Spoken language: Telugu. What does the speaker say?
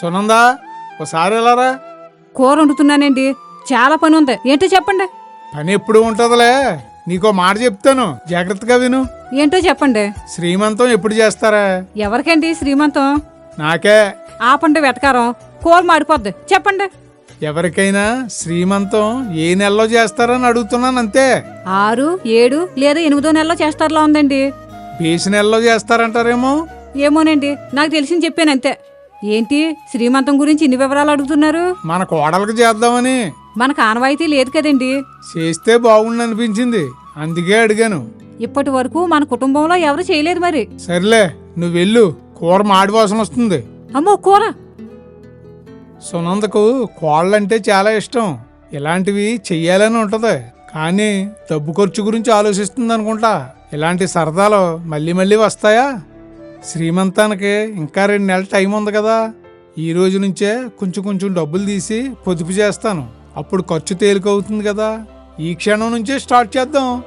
సునందా ఒకసారి వెళ్ళారా? కూర వండుతున్నానండి చాలా పని ఉంది. ఏంటో చెప్పండి. పని ఎప్పుడు ఉంటుందిలే. నీకో మాట చెప్తాను. జాగ్రత్తగా విను. ఏంటో చెప్పండి. శ్రీమంతం ఎప్పుడు చేస్తారా? ఎవరికండి శ్రీమంతం? నాకే. ఆపండి వెటకారం. కూర మాడిపోద్ది. చెప్పండి. ఎవరికైనా శ్రీమంతం ఏ నెలలో చేస్తారని అడుగుతున్నాను అంతే. ఆరు ఏడు లేదా ఎనిమిదో నెలలో చేస్తారులా ఉందండి. బేసి నెలలో చేస్తారంటారేమో. ఏమోనండి. నాకు తెలిసింది చెప్పాను అంతే. ఏంటి శ్రీమంతం గురించి ఇన్ని వివరాలు అడుగుతున్నారు? మన కోడలకు చేద్దామని. మనకు ఆనవాయితీ లేదు కదండి. చేస్తే బాగుండు అనిపించింది. అందుకే అడిగాను. ఇప్పటి వరకు మన కుటుంబంలో ఎవరు చేయలేదు మరి. సర్లే నువ్వు వెళ్ళు. కూర మాడి వాసన వస్తుంది. అమ్మో కూర. సునందకు కోళ్ళంటే చాలా ఇష్టం. ఇలాంటివి చెయ్యాలని ఉంటది. కానీ డబ్బు ఖర్చు గురించి ఆలోచిస్తుంది అనుకుంటా. ఇలాంటి సరదాలు మళ్ళీ మళ్ళీ వస్తాయా? శ్రీమంతానికి ఇంకా రెండు నెలల టైం ఉంది కదా. ఈ రోజు నుంచే కొంచెం కొంచెం డబ్బులు తీసి పొదుపు చేస్తాను. అప్పుడు ఖర్చు తేలికవుతుంది కదా. ఈ క్షణం నుంచే స్టార్ట్ చేద్దాం.